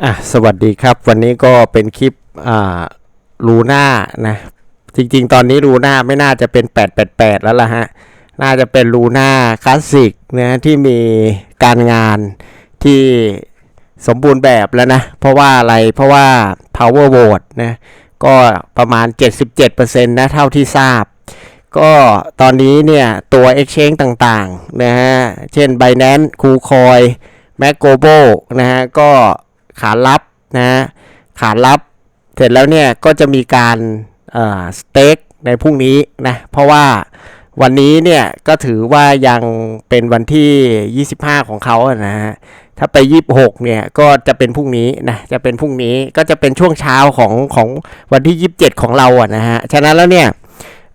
อะสวัสดีครับ วันนี้ก็เป็นคลิปอ่าลูน่านะจริงๆ ตอนนี้ลูน่าไม่น่าจะเป็น 888 แล้วล่ะฮะ น่าจะเป็นลูน่าคลาสสิกนะที่มีการงานที่สมบูรณ์แบบแล้วนะ เพราะว่าอะไรเพราะว่า power vote นะก็ประมาณ 77%นะเท่าที่ทราบ ก็ตอนนี้เนี่ยตัว Exchange ต่างๆนะฮะ เช่น Binance KuCoin m a c g o b o นะฮะก็ ขานรับนะฮะขานรับ เสร็จแล้วเนี่ยก็จะมีการสเต็กในพรุ่งนี้นะเพราะว่าวันนี้เนี่ยก็ถือว่ายังเป็นวันที่ 25 ของเขาอะนะฮะถ้าไป 26 เนี่ยก็จะเป็นพรุ่งนี้นะจะเป็นพรุ่งนี้ก็จะเป็นช่วงเช้าของของวันที่ 27 ของเราอะนะฮะฉะนั้นแล้วเนี่ย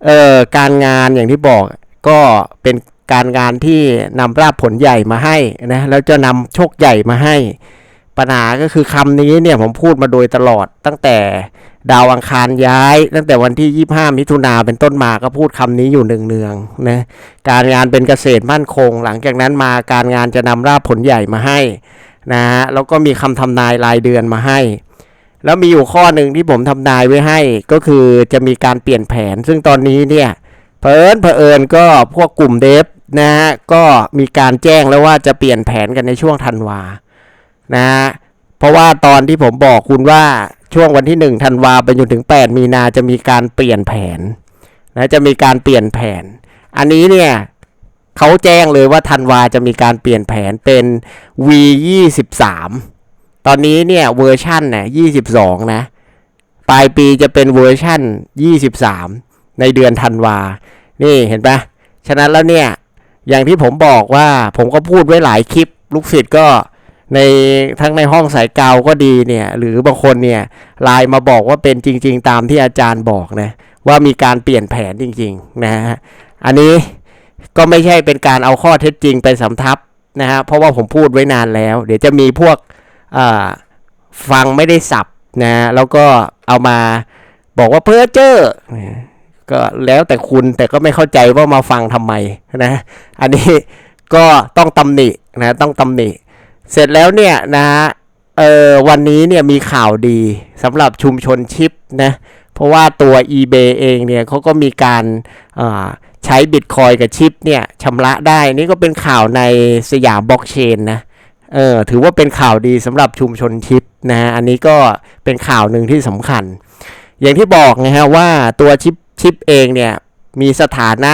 เอ่อการงานอย่างที่บอกก็เป็นการงานที่นำราบผลใหญ่มาให้นะแล้วจะนำโชคใหญ่มาให้ ปัญหาก็คือคำนี้เนี่ยผมพูดมาโดยตลอดตั้งแต่ดาวอังคารย้าย ตั้งแต่วันที่ 25 มิถุนาเป็นต้นมาก็พูดคำนี้อยู่เนืองๆนะการงานเป็นเกษตรมั่นคง หลังจากนั้นมาการงานจะนำราบผลใหญ่มาให้นะฮะแล้วก็มีคำทำนายรายเดือนมาให้ แล้วมีอยู่ข้อหนึ่งที่ผมทำนายไว้ให้ก็คือจะมีการเปลี่ยนแผน ซึ่งตอนนี้เนี่ยเผอิญเผอิญก็พวกกลุ่มเดฟนะฮะก็มีการแจ้งแล้วว่าจะเปลี่ยนแผนกันในช่วงธันวา นะฮะเพราะว่าตอนที่ผมบอกคุณว่าช่วงวันที่1ธันวาไปจนถึง 8 มีนาจะมีการเปลี่ยนแผนนะจะมีการเปลี่ยนแผน อันนี้เนี่ยเขาแจ้งเลยว่าธันวาจะมีการเปลี่ยนแผนเป็น V 23 ตอนนี้เนี่ยเวอร์ชันเนี่ย22 นะ ปลายปีจะเป็นเวอร์ชัน23 ในเดือนธันวา นี่เห็นปะฉะนั้นแล้วเนี่ยอย่างที่ผมบอกว่าผมก็พูดไว้หลายคลิป ลูกศิษย์ก็ ในทั้งในห้องสายกาวก็ดีเนี่ย หรือบางคนเนี่ยไลน์มาบอกว่าเป็นจริง ๆ ตามที่อาจารย์บอกนะว่ามีการเปลี่ยนแผนจริง ๆ นะฮะอันนี้ก็ไม่ใช่เป็นการเอาข้อเท็จจริงไปสำทับนะฮะเพราะว่าผมพูดไว้นานแล้ว เดี๋ยวจะมีพวกฟังไม่ได้สับนะแล้วก็เอามาบอกว่าเพ้อเจ้อก็แล้วแต่คุณแต่ก็ไม่เข้าใจว่ามาฟังทำไมนะ อันนี้ก็ต้องตำหนินะต้องตำหนิ เสร็จแล้วเนี่ยนะเออวันนี้เนี่ยมีข่าวดีสำหรับชุมชนชิปนะเพราะว่าตัว eBay เองเนี่ยเขาก็มีการาใช้บิตคอยกับชิปเนี่ยชำระได้ นี่ก็เป็นข่าวในสยามบล็อกเชนนะเออถือว่าเป็นข่าวดีสำหรับชุมชนชิปนะฮะอันนี้ก็เป็นข่าวหนึ่งที่สำคัญ อย่างที่บอกนะฮะว่าตัวชิปชิปเองเนี่ยมีสถานะ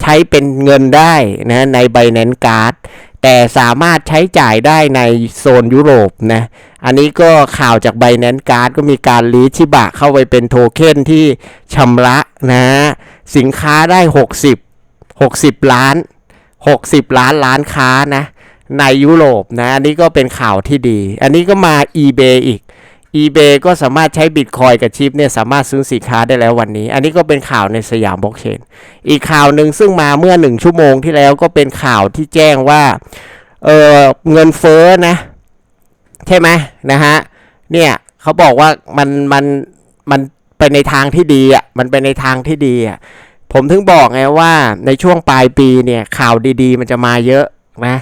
ใช้เป็นเงินได้นะใน Binance Card แต่สามารถใช้จ่ายได้ในโซนยุโรปนะ อันนี้ก็ข่าวจากใบแนนการ์ดก็มีการลีชิบะเข้าไปเป็นโทเค็นที่ชำระนะสินค้าได้ 60 60 ล้าน 60 ล้านล้านค้านะ ในยุโรปนะ อันนี้ก็เป็นข่าวที่ดี อันนี้ก็มา eBay อีก eBay ก็สามารถใช้บิตคอยกับชิปเนี่ยสามารถซื้อสินค้าได้แล้ววันนี้ อันนี้ก็เป็นข่าวในสยามบล็อกเชน อีกข่าวหนึ่งซึ่งมาเมื่อหนึ่งชั่วโมงที่แล้วก็เป็นข่าวที่แจ้งว่าเออเงินเฟ้อนะ ใช่ไหมนะฮะเนี่ยเขาบอกว่ามันมันมันไปในทางที่ดีอะมันไปในทางที่ดีอะผมถึงบอกไงว่าในช่วงปลายปีเนี่ยข่าวดีๆ มันจะมาเยอะนะ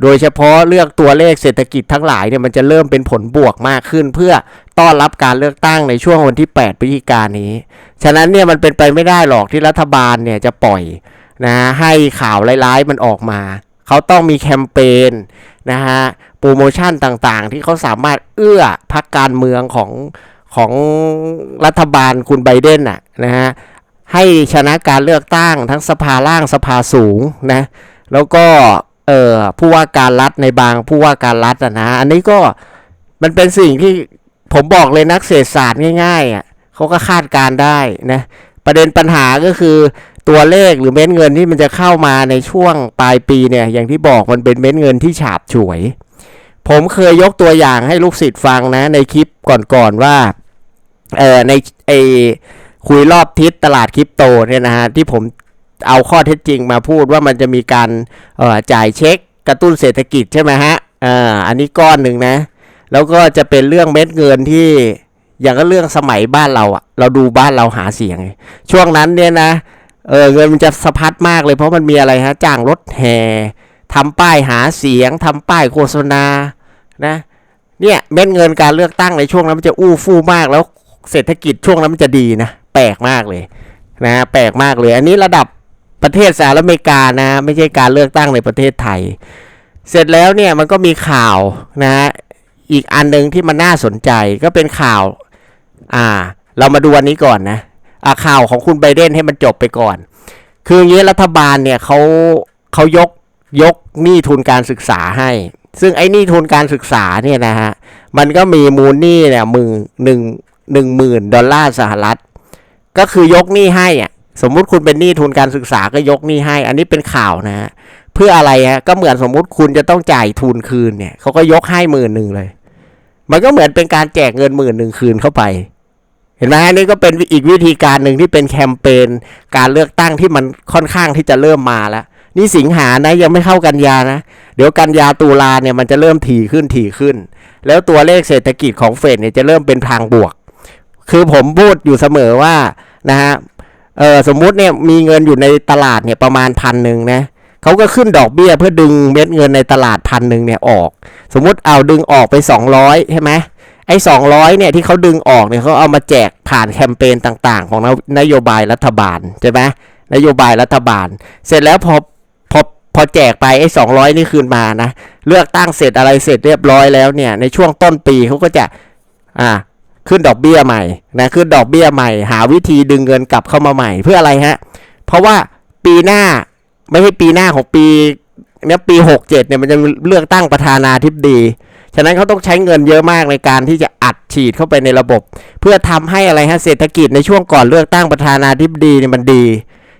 โดยเฉพาะเลือกตัวเลขเศรษฐกิจทั้งหลายเนี่ยมันจะเริ่มเป็นผลบวกมากขึ้น เพื่อต้อนรับการเลือกตั้งในช่วงวันที่ 8 พฤศจิกายนนี้ ฉะนั้นเนี่ยมันเป็นไปไม่ได้หรอกที่รัฐบาลเนี่ยจะปล่อยนะให้ข่าวร้ายๆมันออกมา เขาต้องมีแคมเปญนะฮะโปรโมชั่นต่างๆ ที่เขาสามารถเอื้อพักการเมืองของของรัฐบาลคุณไบเดนอะนะฮะให้ชนะการเลือกตั้งทั้งสภาล่างสภาสูงนะแล้วก็ เอ่อผู้ว่าการรัฐในบางผู้ว่าการรัฐอะนะอันนี้ก็มันเป็นสิ่งที่ผมบอกเลยนักเศรษฐศาสตร์ง่ายๆอะเขาก็คาดการได้นะประเด็นปัญหาก็คือตัวเลขหรือเม็ดเงินที่มันจะเข้ามาในช่วงปลายปีเนี่ย อย่างที่บอกมันเป็นเม็ดเงินที่ฉาบฉวย ผมเคยยกตัวอย่างให้ลูกศิษย์ฟังนะ ในคลิปก่อนๆว่าเออในไอคุยรอบทิศตลาดคริปโตเนี่ยนะฮะที่ผม เอาข้อเท็จจริงมาพูดว่ามันจะมีการจ่ายเช็คกระตุ้นเศรษฐกิจใช่ไหมฮะอ่าอันนี้ก้อนหนึ่งนะ แล้วก็จะเป็นเรื่องเม็ดเงินที่อย่างก็เรื่องสมัยบ้านเราอะเราดูบ้านเราหาเสียงไงช่วงนั้นเนี่ยนะเออเงินมันจะสะพัดมากเลยเพราะมันมีอะไรฮะจ้างรถแห่ทำป้ายหาเสียงทำป้ายโฆษณานะเนี่ยเม็ดเงินการเลือกตั้งในช่วงนั้นมันจะอู้ฟู่มากแล้วเศรษฐกิจช่วงนั้นมันจะดีนะแปลกมากเลยนะแปลกมากเลย อันนี้ระดับ ประเทศสหรัฐอเมริกานะไม่ใช่การเลือกตั้งในประเทศไทย เสร็จแล้วเนี่ยมันก็มีข่าวนะฮะอีกอันหนึ่งที่มันน่าสนใจก็เป็นข่าว อ่า เรามาดูอันนี้ก่อนนะอ่าข่าวของคุณไบเดนให้มันจบไปก่อน คืออย่างนี้รัฐบาลเนี่ยเขาเขายกยกหนี้ทุนการศึกษาให้ ซึ่งไอ้หนี้ทุนการศึกษาเนี่ยนะฮะมันก็มีมูลหนี้เนี่ยมื่นหนึ่งหนึ่งหมื่นดอลลาร์สหรัฐ ก็คือยกหนี้ให้อะ สมมุติคุณเป็นหนี้ทุนการศึกษาก็ยกหนี้ให้ อันนี้เป็นข่าวนะฮะเพื่ออะไรฮะก็เหมือนสมมุติคุณจะต้องจ่ายทุนคืนเนี่ยเขาก็ยกให้หมื่นหนึ่งเลย มันก็เหมือนเป็นการแจกเงินหมื่นหนึ่งคืนเข้าไป เห็นไหมอันนี่ก็เป็นอีกวิธีการหนึ่งที่เป็นแคมเปญการเลือกตั้งที่มันค่อนข้างที่จะเริ่มมาแล้วนี่สิงหานะยังไม่เข้ากันยานะ เดี๋ยวกันยาตุลาเนี่ยมันจะเริ่มถี่ขึ้นถี่ขึ้น แล้วตัวเลขเศรษฐกิจของเฟดเนี่ยจะเริ่มเป็นทางบวก คือผมพูดอยู่เสมอว่านะฮะ เออสมมุติเนี่ยมีเงินอยู่ในตลาดเนี่ยประมาณพันหนึ่งนะเขาก็ขึ้นดอกเบี้ยเพื่อดึงเม็ดเงินในตลาดพันหนึ่งเนี่ยออก สมมุติเอาดึงออกไป 200ใช่ไหมไอ้200เนี่ยที่เขาดึงออกเนี่ยเขาเอามาแจกผ่านแคมเปญต่างๆ ของนโยบายรัฐบาลใช่ไหมนโยบายรัฐบาล เสร็จแล้วพอพอพอแจกไปไอ้200นี่คืนมานะ เลือกตั้งเสร็จอะไรเสร็จเรียบร้อยแล้วเนี่ยในช่วงต้นปีเขาก็จะอ่า ขึ้นดอกเบี้ยใหม่นะขึ้นดอกเบี้ยใหม่ หาวิธีดึงเงินกลับเข้ามาใหม่เพื่ออะไรฮะ เพราะว่าปีหน้าไม่ใช่ปีหน้าของปีเนี่ยปี67เจ็ดเนี่ยมันจะเลือกตั้งประธานาธิบดีฉะนั้นเขาต้องใช้เงินเยอะมากในการที่จะอัดฉีดเข้าไปในระบบ เพื่อทำให้อะไรฮะเศรษฐกิจในช่วงก่อนเลือกตั้งประธานาธิบดีเนี่ยมันดี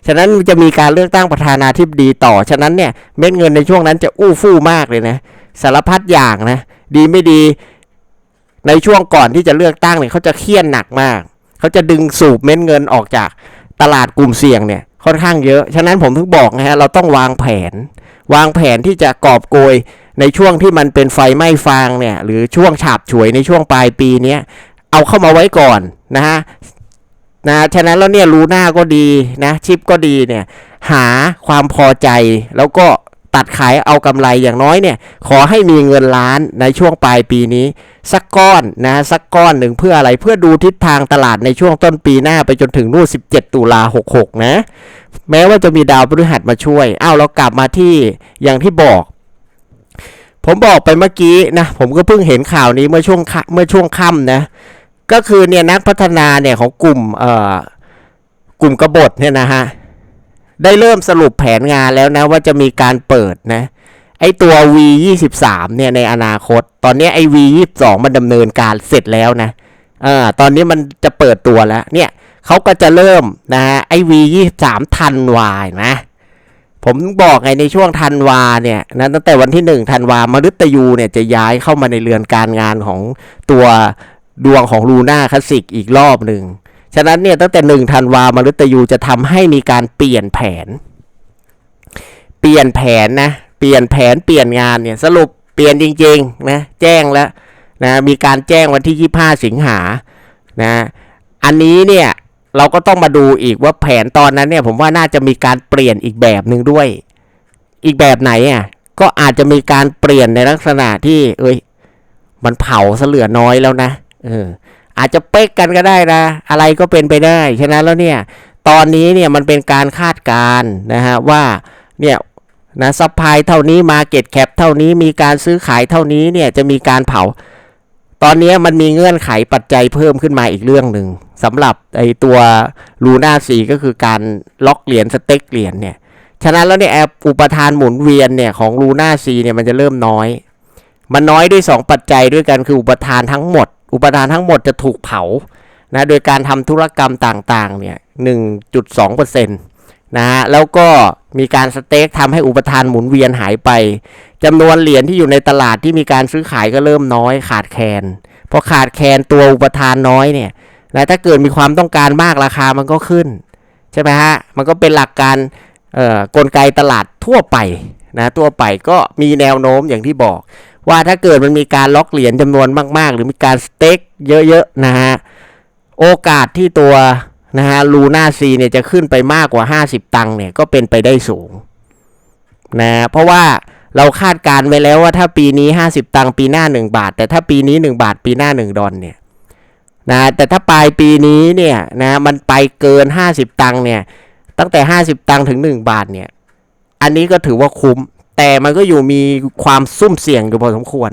ฉะนั้นจะมีการเลือกตั้งประธานาธิบดีต่อ ฉะนั้นเนี่ยเม็ดเงินในช่วงนั้นจะอู้ฟู่มากเลยนะ สารพัดอย่างนะ ดีไม่ดี ในช่วงก่อนที่จะเลือกตั้งเนี่ยเขาจะเครียดหนักมาก เขาจะดึงสูบเม็ดเงินออกจากตลาดกลุ่มเสี่ยงเนี่ยค่อนข้างเยอะ ฉะนั้นผมถึงบอกนะฮะเราต้องวางแผน วางแผนที่จะกอบโกยในช่วงที่มันเป็นไฟไหม้ฟางเนี่ยหรือช่วงฉาบฉวยในช่วงปลายปีเนี้ยเอาเข้ามาไว้ก่อนนะฮะนะฉะนั้นแล้วเนี่ยรูหน้าก็ดีนะชิปก็ดีเนี่ยหาความพอใจแล้วก็ ตัดขายเอากำไรอย่างน้อยเนี่ย ขอให้มีเงินล้านในช่วงปลายปีนี้ สักก้อนนะสักก้อนหนึ่งเพื่ออะไรเพื่อดูทิศทางตลาดในช่วงต้นปีหน้าไปจนถึงนู่น17 ตุลา66 นะ แม้ว่าจะมีดาวพฤหัสมาช่วยอ้าวเรากลับมาที่อย่างที่บอกผมบอกไปเมื่อกี้นะผมก็เพิ่งเห็นข่าวนี้เมื่อช่วงเมื่อช่วงค่ำนะ ก็คือเนี่ยนักพัฒนาเนี่ยของกลุ่มเอ่อกลุ่มกบฏเนี่ยนะฮะ ได้เริ่มสรุปแผนงานแล้วนะว่าจะมีการเปิดนะไอตัว V 2 3เนี่ยในอนาคต ตอนนี้ไอ V 2 2มันดำเนินการเสร็จแล้วนะเออตอนนี้มันจะเปิดตัวแล้ว เนี่ยเขาก็จะเริ่มนะฮะไอ V 2 3ทันวานะ ผมบอกไงในช่วงธันวาเนี่ยนะตั้งแต่วันที่หนึ่งธันวามฤตยูเนี่ยจะย้ายเข้ามาในเรือนการงานของตัวดวงของลูน่าคลาสสิกอีกรอบหนึ่ง ฉะนั้นเนี่ยตั้งแต่หนึ่งธันวามฤตยูจะทำให้มีการเปลี่ยนแผน เปลี่ยนแผนนะ เปลี่ยนแผนเปลี่ยนงานเนี่ยสรุปเปลี่ยนจริงๆนะแจ้งแล้วนะมีการแจ้งวันที่ 25 สิงหานะอันนี้เนี่ยเราก็ต้องมาดูอีกว่าแผนตอนนั้นเนี่ยผมว่าน่าจะมีการเปลี่ยนอีกแบบหนึ่งด้วย อีกแบบไหนอะก็อาจจะมีการเปลี่ยนในลักษณะที่ เอ้ย มันเผาเหลือน้อยแล้วนะเออ อาจจะเป๊กกันก็ได้นะ อะไรก็เป็นไปได้ฉะนั้นแล้วเนี่ยตอนนี้เนี่ยมันเป็นการคาดการณ์นะฮะว่าเนี่ยนะซัพพลายเท่านี้มาเก็ตแคปเท่านี้มีการซื้อขายเท่านี้เนี่ยจะมีการเผา ตอนนี้มันมีเงื่อนไขปัจจัยเพิ่มขึ้นมาอีกเรื่องหนึ่งสำหรับไอตัวลูน่าสีก็คือการล็อกเหรียญสเต็กเหรียญเนี่ยฉะนั้นแล้วเนี่ยแอปอุปทานหมุนเวียนเนี่ยของลูน่าซีเนี่ยมันจะเริ่มน้อย มันน้อยด้วย 2 ปัจจัยด้วยกันคืออุปทานทั้งหมด อุปทานทั้งหมดจะถูกเผานะโดยการทำธุรกรรมต่างๆเนี่ย1.2%นะฮะแล้วก็มีการสเต็กทำให้อุปทานหมุนเวียนหายไปจำนวนเหรียญที่อยู่ในตลาดที่มีการซื้อขายก็เริ่มน้อยขาดแคลนพอขาดแคลนตัวอุปทานน้อยเนี่ยนะถ้าเกิดมีความต้องการมากราคามันก็ขึ้น ใช่ไหมฮะ มันก็เป็นหลักการกลไกตลาดทั่วไปนะทั่วไปก็มีแนวโน้มอย่างที่บอก ว่าถ้าเกิดมันมีการล็อกเหรียญจำนวนมาก ๆ หรือมีการสเต็กเยอะๆนะฮะโอกาสที่ตัวนะฮะลูน่าซีเนี่ยจะขึ้นไปมากกว่า 50 ตังค์เนี่ยก็เป็นไปได้สูงนะเพราะว่าเราคาดการณ์ไว้แล้วว่าถ้าปีนี้ 50 ตังค์ปีหน้า 1 บาท แต่ถ้าปีนี้ 1 บาท ปีหน้า 1 ดอลเนี่ยนะแต่ถ้าปลายปีนี้เนี่ยนะมันไปเกิน 50 ตังค์เนี่ยตั้งแต่ 50 ตังค์ถึง 1 บาทเนี่ยอันนี้ก็ถือว่าคุ้ม แต่มันก็อยู่มีความซุ่มเสี่ยงอยู่พอสมควร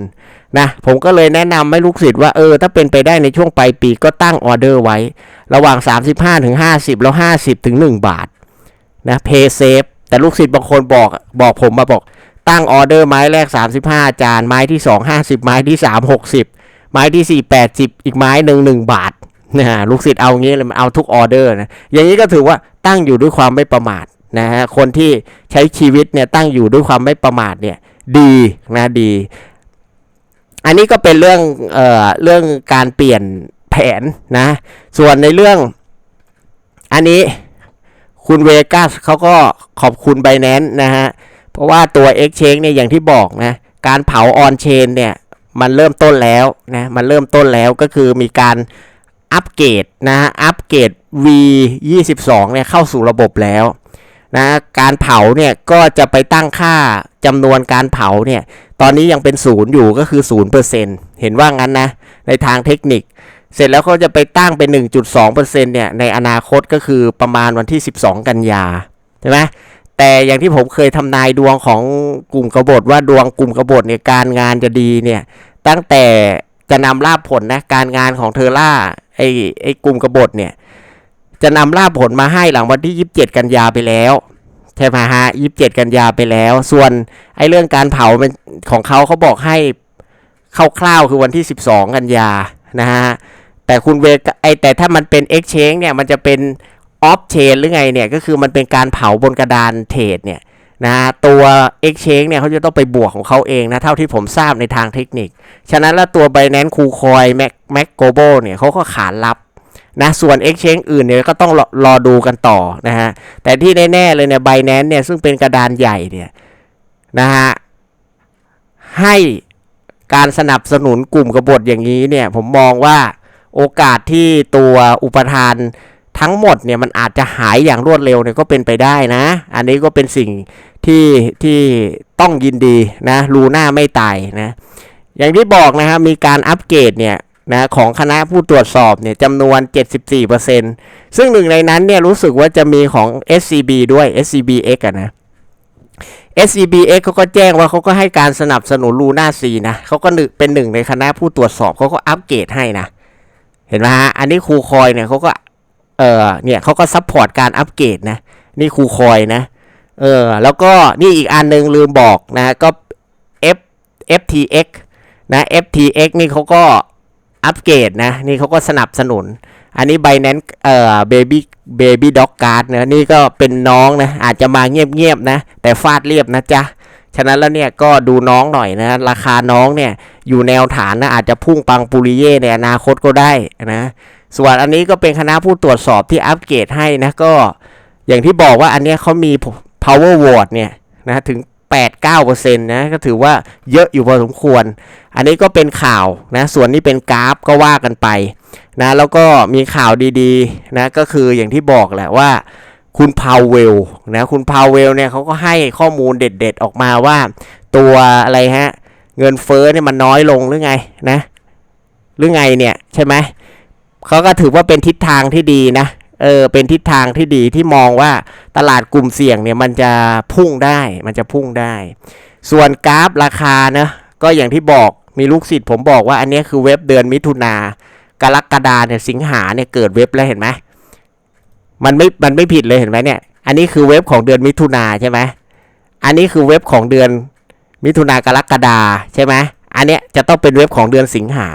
นะผมก็เลยแนะนำให้ลูกศิษย์ว่าเออถ้าเป็นไปได้ในช่วงปลายปีก็ตั้งออเดอร์ไว้ ระหว่าง 35ถึง50 แล้ว 50ถึง1บาทนะเพย์เซฟแต่ลูกศิษย์บางคนบอกบอกผมมาบอกตั้งออเดอร์ไม้แรก 35 จาน ไม้ที่ 2 50 ไม้ที่ 3 60 ไม้ที่ 4 80 อีกไม้หนึ่งหนึ่งบาทนะฮะลูกศิษย์เอางี้เลยมันเอาทุกออเดอร์นะอย่างนี้ก็ถือว่าตั้งอยู่ด้วยความไม่ประมาท นะฮะคนที่ใช้ชีวิตเนี่ยตั้งอยู่ด้วยความไม่ประมาทเนี่ยดีนะดี อันนี้ก็เป็นเรื่องเอ่อเรื่องการเปลี่ยนแผนนะ ส่วนในเรื่องอันนี้คุณเวกัสเขาก็ขอบคุณไบแนนนะฮะ เพราะว่าตัว Exchange เนี่ยอย่างที่บอกนะการเผาออนเชนเนี่ยมันเริ่มต้นแล้วนะมันเริ่มต้นแล้วก็คือมีการอัปเกรดนะฮะอัปเกรด V 22เนี่ยเข้าสู่ระบบแล้ว นะการเผาเนี่ยก็จะไปตั้งค่าจำนวนการเผาเนี่ยตอนนี้ยังเป็นศูนย์อยู่ก็คือ0%เปอร์เซ็นเห็นว่างั้นนะในทางเทคนิค เสร็จแล้วเขาจะไปตั้งเป็น 1.2%เนี่ยในอนาคตก็คือประมาณวันที่ 12 กันยาใช่ไหมแต่อย่างที่ผมเคยทำนายดวงของกลุ่มกบฏว่าดวงกลุ่มกบฏเนี่ยการงานจะดีเนี่ยตั้งแต่จะนำลาบผลนะการงานของเทอร่าไอ้ไอกลุ่มกบฏเนี่ย จะนำลาบผลมาให้หลังวันที่ 27 กันยาไปแล้วใช่ไหมฮะ27กันยาไปแล้ว ส่วนไอ้เรื่องการเผามันของเขาเขาบอกให้คร่าวๆคือวันที่ 12 กันยานะฮะแต่คุณเวกไอแต่ถ้ามันเป็น Exchange เนี่ยมันจะเป็นออฟเชนหรือไงเนี่ยก็คือมันเป็นการเผาบนกระดานเทรดเนี่ยนะตัว Exchange เนี่ยเขาจะต้องไปบวกของเขาเองนะ เท่าที่ผมทราบในทางเทคนิค ฉะนั้นแล้วตัว Binance คูคอยแม็กแม็กโกโบเนี่ยเขาก็ขานรับ นะส่วน Exchange อื่นเนี่ยก็ต้องรอรอดูกันต่อนะฮะแต่ที่แน่ ๆ เลยเนี่ย Binance เนี่ยซึ่งเป็นกระดานใหญ่เนี่ยนะฮะให้การสนับสนุนกลุ่มกบฏอย่างนี้เนี่ยผมมองว่าโอกาสที่ตัวอุปทานทั้งหมดเนี่ยมันอาจจะหายอย่างรวดเร็วเนี่ยก็เป็นไปได้นะ อันนี้ก็เป็นสิ่งที่ที่ต้องยินดีนะรูหน้าไม่ตายนะอย่างที่บอกนะครับมีการอัปเกรดเนี่ย นะของคณะผู้ตรวจสอบเนี่ยจำนวน 74%ซึ่งหนึ่งในนั้นเนี่ยรู้สึกว่าจะมีของ SCB ด้วย SCBX อะนะ SCBX เขาก็แจ้งว่าเขาก็ให้การสนับสนุนลูน่าซีนะเขาก็เป็นหนึ่งในคณะผู้ตรวจสอบเขาก็อัปเกรดให้นะ เห็นไหมฮะ อันนี้ครูคอยเนี่ยเขาก็ เออเนี่ยเขาก็ซัพพอร์ตการอัปเกรดนะ นี่ครูคอยนะ เออ แล้วก็นี่อีกอันหนึงลืมบอกนะ ก็ F FTX นะ FTX นี่เขาก็ อัปเกรดนะ นี่เขาก็สนับสนุน อันนี้ Binance เอ่อ Baby Baby Dog Card นะนี่ก็เป็นน้องนะ อาจจะมาเงียบๆนะ แต่ฟาดเรียบนะจ๊ะ ฉะนั้นแล้วเนี่ยก็ดูน้องหน่อยนะ ราคาน้องเนี่ยอยู่แนวฐานนะอาจจะพุ่งปังปุริเย่ในอนาคตก็ได้นะ ส่วนอันนี้ก็เป็นคณะผู้ตรวจสอบที่อัปเกรดให้นะก็อย่างที่บอกว่าอันเนี้ยเขามี power word เนี่ยนะถึง8-9%นะก็ถือว่าเยอะอยู่พอสมควร อันนี้ก็เป็นข่าวนะส่วนนี้เป็นกราฟก็ว่ากันไปนะแล้วก็มีข่าวดีๆนะก็คืออย่างที่บอกแหละว่าคุณพาวเวลนะคุณพาวเวลเนี่ยเขาก็ให้ข้อมูลเด็ดๆออกมาว่า ตัวอะไรฮะ เงินเฟ้อเนี่ยมันน้อยลงหรือไงนะ หรือไงเนี่ยใช่ไหมเขาก็ถือว่าเป็นทิศทางที่ดีนะเออเป็นทิศทางที่ดีที่มองว่าตลาดกลุ่มเสี่ยงเนี่ยมันจะพุ่งได้มันจะพุ่งได้ ส่วนกราฟราคานะก็อย่างที่บอก มีลูกศิษย์ผมบอกว่าอันนี้คือเว็บเดือนมิถุนากรกฎาเนี่ยสิงหาเนี่ยเกิดเว็บแล้วเห็นไหมมันไม่มันไม่ผิดเลยเห็นไหมเนี่ย อันนี้คือเว็บของเดือนมิถุนาใช่ไหมอันนี้คือเว็บของเดือนมิถุนากรกฎาใช่ไหมอันเนี้ยจะต้องเป็นเว็บของเดือนสิงหา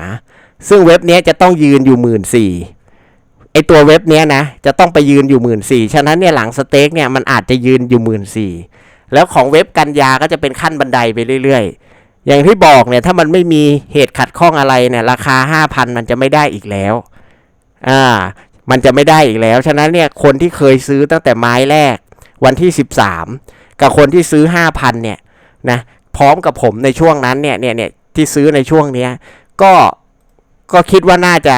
ซึ่งเว็บเนี้ยจะต้องยืนอยู่หมื่นสี่ไอตัวเว็บเนี้ยนะจะต้องไปยืนอยู่หมื่นสี่ฉะนั้นเนี่ยหลังสเต็กเนี่ยมันอาจจะยืนอยู่หมื่นสี่แล้วของเว็บกันยาก็จะเป็นขั้นบันไดไปเรื่อยๆ อย่างที่บอกเนี่ยถ้ามันไม่มีเหตุขัดข้องอะไรเนี่ยราคาห้าพันมันจะไม่ได้อีกแล้ว อ่า มันจะไม่ได้อีกแล้ว ฉะนั้นเนี่ยคนที่เคยซื้อตั้งแต่ไม้แรกวันที่สิบสามกับคนที่ซื้อห้าพันเนี่ยนะพร้อมกับผมในช่วงนั้นเนี่ยเนี่ยเนี่ยที่ซื้อในช่วงเนี้ยก็ก็คิดว่าน่าจะ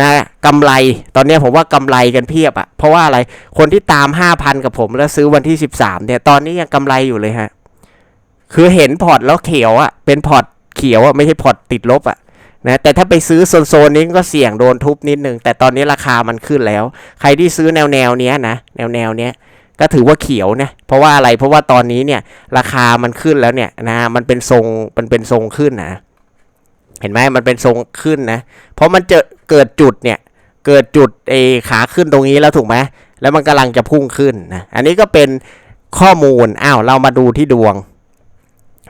นะกำไรตอนนี้ผมว่ากำไรกันเพียบอะเพราะว่าอะไรคนที่ตามห้าพันกับผมแล้วซื้อวันที่สิบสามเนี่ยตอนนี้ยังกำไรอยู่เลยฮะ คือเห็นพอร์ตแล้วเขียวอะเป็นพอร์ตเขียวอะไม่ใช่พอร์ตติดลบอะนะแต่ถ้าไปซื้อโซนโซนนี้ก็เสี่ยงโดนทุบนิดนึง แต่ตอนนี้ราคามันขึ้นแล้ว ใครที่ซื้อแนวแนวเนี้ยนะแนวแนวเนี้ยก็ถือว่าเขียวนะเพราะว่าอะไรเพราะว่าตอนนี้เนี่ยราคามันขึ้นแล้วเนี่ยนะมันเป็นทรงมันเป็นทรงขึ้นนะเห็นไหมมันเป็นทรงขึ้นนะเพราะมันเจอเกิดจุดเนี่ยเกิดจุดเอขาขึ้นตรงนี้แล้วถูกไหมแล้วมันกำลังจะพุ่งขึ้นนะอันนี้ก็เป็นข้อมูลอ้าวเรามาดูที่ดวง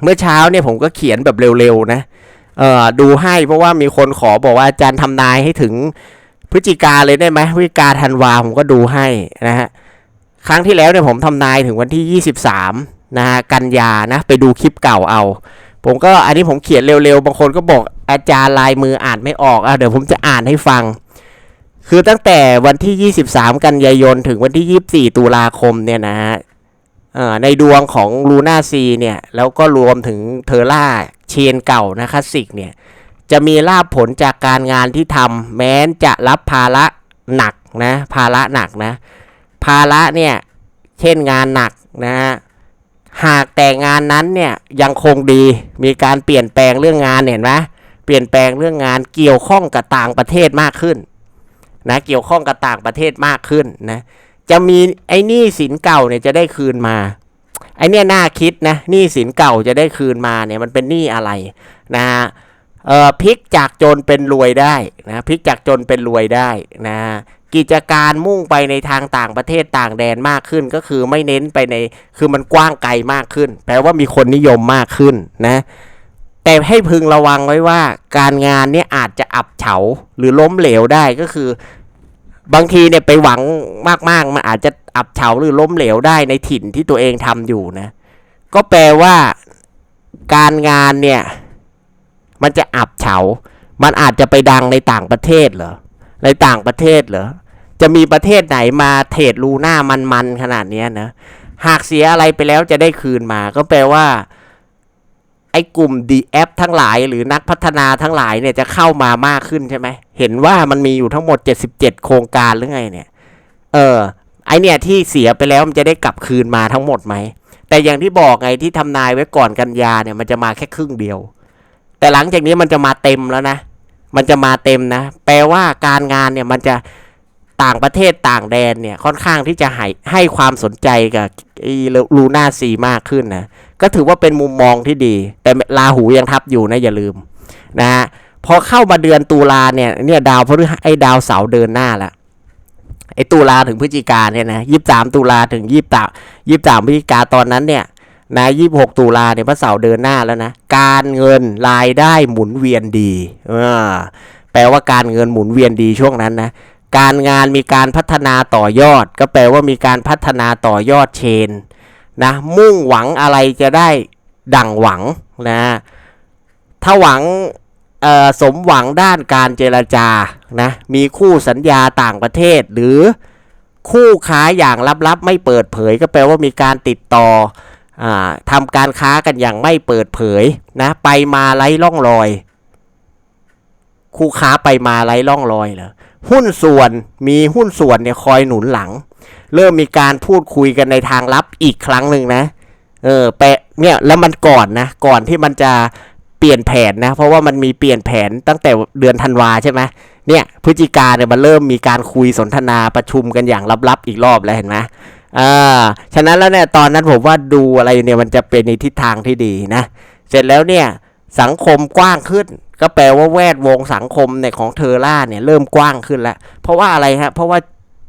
เมื่อเช้าเนี่ยผมก็เขียนแบบเร็วๆนะเอ่อดูให้เพราะว่ามีคนขอบอกว่าอาจารย์ทำนายให้ถึงพฤศจิกาเลยได้ไหมพฤศจิกาธันวาผมก็ดูให้นะฮะครั้งที่แล้วเนี่ยผมทำนายถึงวันที่ 23นะฮะกันยานะไปดูคลิปเก่าเอา ผมก็อันนี้ผมเขียนเร็วๆ บางคนก็บอกอาจารย์ลายมืออ่านไม่ออกอะเดี๋ยวผมจะอ่านให้ฟัง คือตั้งแต่วันที่ 23 กันยายนถึงวันที่ 24 ตุลาคมเนี่ยนะฮะ ในดวงของลูน่าซีเนี่ย แล้วก็รวมถึงเทอร่าเชนเก่านะคลาสสิกเนี่ย จะมีลาบผลจากการงานที่ทำแม้นจะรับภาระหนักนะภาระหนักนะ ภาระเนี่ยเช่นงานหนักนะฮะหากแต่งานนั้นเนี่ยยังคงดีมีการเปลี่ยนแปลงเรื่องงานเห็นไหมเปลี่ยนแปลงเรื่องงานเกี่ยวข้องกับต่างประเทศมากขึ้นนะเกี่ยวข้องกับต่างประเทศมากขึ้นนะ จะมีไอ้หนี้สินเก่าเนี่ยจะได้คืนมาไอ้เนี่ยน่าคิดนะหนี้สินเก่าจะได้คืนมาเนี่ยมันเป็นหนี้อะไรนะฮะเอ่อพลิกจากจนเป็นรวยได้นะพลิกจากจนเป็นรวยได้นะกิจการมุ่งไปในทางต่างประเทศต่างแดนมากขึ้นก็คือไม่เน้นไปในคือมันกว้างไกลมากขึ้น แปลว่ามีคนนิยมมากขึ้นนะแต่ให้พึงระวังไว้ว่าการงานเนี่ยอาจจะอับเฉาหรือล้มเหลวได้ก็คือ บางทีเนี่ยไปหวังมากๆ มันอาจจะอับเฉาหรือล้มเหลวได้ในถิ่นที่ตัวเองทำอยู่นะ ก็แปลว่าการงานเนี่ย มันจะอับเฉา มันอาจจะไปดังในต่างประเทศเหรอ ในต่างประเทศเหรอ จะมีประเทศไหนมาเทรดลูหน่ามันๆขนาดนี้นะ หากเสียอะไรไปแล้วจะได้คืนมา ก็แปลว่า ไอ้กลุ่ม d แอปทั้งหลายหรือนักพัฒนาทั้งหลายเนี่ยจะเข้ามามากขึ้นใช่ไหม เห็นว่ามันมีอยู่ทั้งหมด 77 โครงการหรือไงเนี่ย เออ ไอเนี่ยที่เสียไปแล้วมันจะได้กลับคืนมาทั้งหมดไหม แต่อย่างที่บอกไงที่ทำนายไว้ก่อนกันยาเนี่ยมันจะมาแค่ครึ่งเดียว แต่หลังจากนี้มันจะมาเต็มแล้วนะ มันจะมาเต็มนะ แปลว่าการงานเนี่ยมันจะต่างประเทศต่างแดนเนี่ยค่อนข้างที่จะให้ให้ความสนใจกับลูน่าซีมากขึ้นนะ ก็ถือว่าเป็นมุมมองที่ดี แต่ลาหูยังทับอยู่นะอย่าลืมนะฮะพอเข้ามาเดือนตุลาเนี่ยเนี่ยดาวพฤหัสไอ้ดาวเสาเดินหน้าละไอ้ตุลาถึงพฤศจิกาเนี่ยนะยี่สิบสามตุลาถึงยี่สามยี่สิบสามพฤศจิกาตอนนั้นเนี่ยนะยี่สิบหกตุลาเนี่ยพระเสาเดินหน้าแล้วนะ การเงินรายได้หมุนเวียนดีเออแปลว่าการเงินหมุนเวียนดีช่วงนั้นนะการงานมีการพัฒนาต่อยอด ก็แปลว่ามีการพัฒนาต่อยอดเชน นะมุ่งหวังอะไรจะได้ดั่งหวังนะถ้าหวังสมหวังด้านการเจรจานะมีคู่สัญญาต่างประเทศ หรือคู่ค้าอย่างลับๆ ไม่เปิดเผย ก็แปลว่ามีการติดต่ออทำการค้ากันอย่างไม่เปิดเผยนะไปมาไร้ร่องรอย คู่ค้าไปมาไร้ร่องรอยเหรอหุ้นส่วนมีหุ้นส่วนเนี่ยคอยหนุนหลัง เริ่มมีการพูดคุยกันในทางลับอีกครั้งหนึ่งนะ เออแปะเนี่ยแล้วมันก่อนนะ ก่อนที่มันจะเปลี่ยนแผนนะ เพราะว่ามันมีเปลี่ยนแผนตั้งแต่เดือนธันวาใช่ไหมเนี่ยพฤศจิกาเนี่ยมันเริ่มมีการคุยสนทนาประชุมกันอย่างลับๆอีกรอบแล้วเห็นไหมอ่าฉะนั้นแล้วเนี่ยตอนนั้นผมว่าดูอะไรเนี่ยมันจะเป็นในทิศทางที่ดีนะ เสร็จแล้วเนี่ยสังคมกว้างขึ้น ก็แปลว่าแวดวงสังคมเนี่ยของเทอร่าเนี่ยเริ่มกว้างขึ้นแล้ว เพราะว่าอะไรฮะเพราะว่า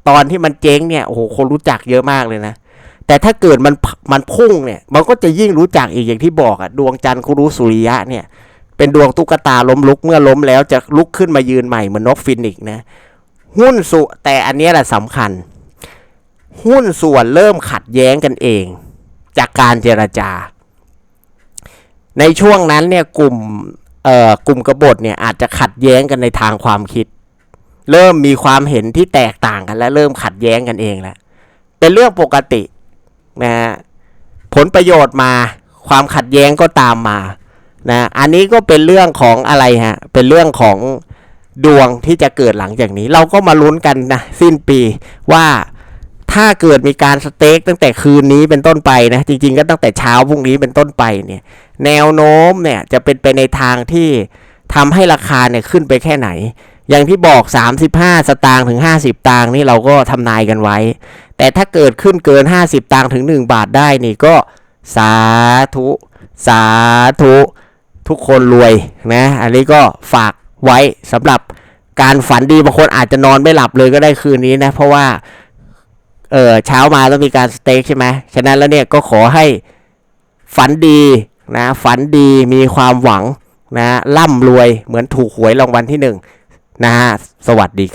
ตอนที่มันเจ๊งเนี่ยโอ้โหคนรู้จักเยอะมากเลยนะแต่ถ้าเกิดมันมันพุ่งเนี่ย มันก็จะยิ่งรู้จักอีกอย่างที่บอกอะดวงจันทร์คุรุสุริยะเนี่ย เป็นดวงตุ๊กตาล้มลุกเมื่อล้มแล้วจะลุกขึ้นมายืนใหม่เหมือนนกฟินิกซ์นะหุ้นส่วนแต่อันนี้แหละสำคัญ หุ้นส่วนเริ่มขัดแย้งกันเอง จากการเจรจา ในช่วงนั้นเนี่ยกลุ่มเอ่อกลุ่มกบฏเนี่ยอาจจะขัดแย้งกันในทางความคิด เริ่มมีความเห็นที่แตกต่างกันและเริ่มขัดแย้งกันเองแล้วเป็นเรื่องปกตินะฮะผลประโยชน์มา ความขัดแย้งก็ตามมานะอันนี้ก็เป็นเรื่องของอะไรฮะเป็นเรื่องของดวงที่จะเกิดหลังจากนี้ เราก็มาลุ้นกันนะสิ้นปีว่าถ้าเกิดมีการสเต็กตั้งแต่คืนนี้เป็นต้นไปนะจริง ๆ ก็ตั้งแต่เช้าพรุ่งนี้เป็นต้นไปเนี่ยแนวโน้มเนี่ยจะเป็นไปในทางที่ทำให้ราคาเนี่ยขึ้นไปแค่ไหน อย่างที่บอก 35 สตางค์ถึง 50 ตางค์นี่เราก็ทำนายกันไว้ แต่ถ้าเกิดขึ้นเกิน 50 ตางค์ถึง 1 บาทได้นี่ก็สาธุ สาธุ ทุกคนรวยนะ อันนี้ก็ฝากไว้สำหรับการฝันดีบางคนอาจจะนอนไม่หลับเลยก็ได้คืนนี้นะ เพราะว่าเออเช้ามาต้องมีการสเต็กใช่ไหมฉะนั้นแล้วเนี่ยก็ขอให้ฝันดีนะ ฝันดีมีความหวังนะร่ำรวยเหมือนถูกหวยรางวัลที่หนึ่ง นะฮะ สวัสดีครับ